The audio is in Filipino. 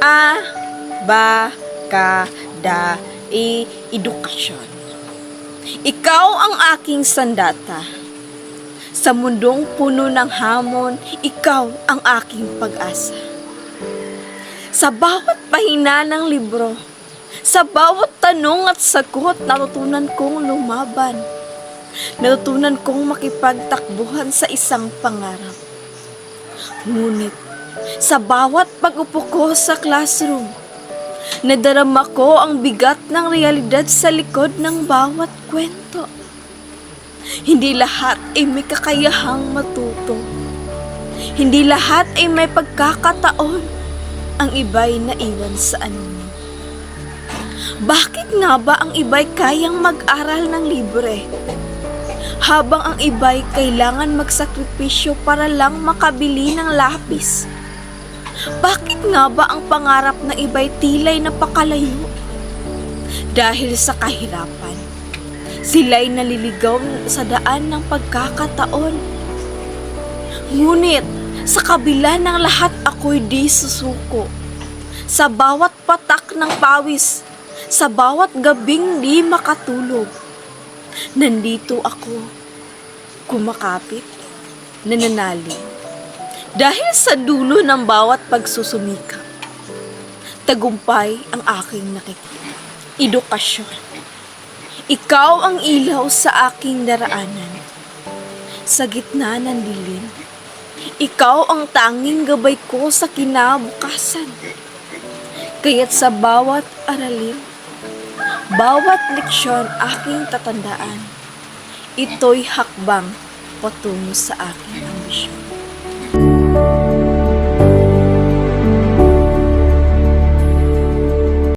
A, ba, ka, da, i, edukasyon. Ikaw ang aking sandata. Sa mundong puno ng hamon, ikaw ang aking pag-asa. Sa bawat pahina ng libro, sa bawat tanong at sagot, natutunan kong lumaban. Natutunan kong makipagtakbuhan sa isang pangarap. Ngunit, sa bawat pag-upo ko sa classroom, nadarama ko ang bigat ng realidad sa likod ng bawat kwento. Hindi lahat ay may kakayahang matuto. Hindi lahat ay may pagkakataon. Ang iba'y naiwan sa anino. Bakit nga ba ang iba'y kayang mag-aral ng libre? Habang ang iba'y kailangan magsakripisyo para lang makabili ng lapis. Bakit nga ba ang pangarap ng iba'y tilay napakalayo? Dahil sa kahirapan, sila'y naliligaw sa daan ng pagkakataon. Ngunit, sa kabila ng lahat ako'y di susuko. Sa bawat patak ng pawis, sa bawat gabing di makatulog, nandito ako, kumakapit, nananalig. Dahil sa dulo ng bawat pagsusumikap, tagumpay ang aking nakikita. Edukasyon. Ikaw ang ilaw sa aking daraanan. Sa gitna ng dilim, ikaw ang tanging gabay ko sa kinabukasan. Kaya't sa bawat aralin, bawat leksyon aking tatandaan, ito'y hakbang patungo sa aking ambisyon.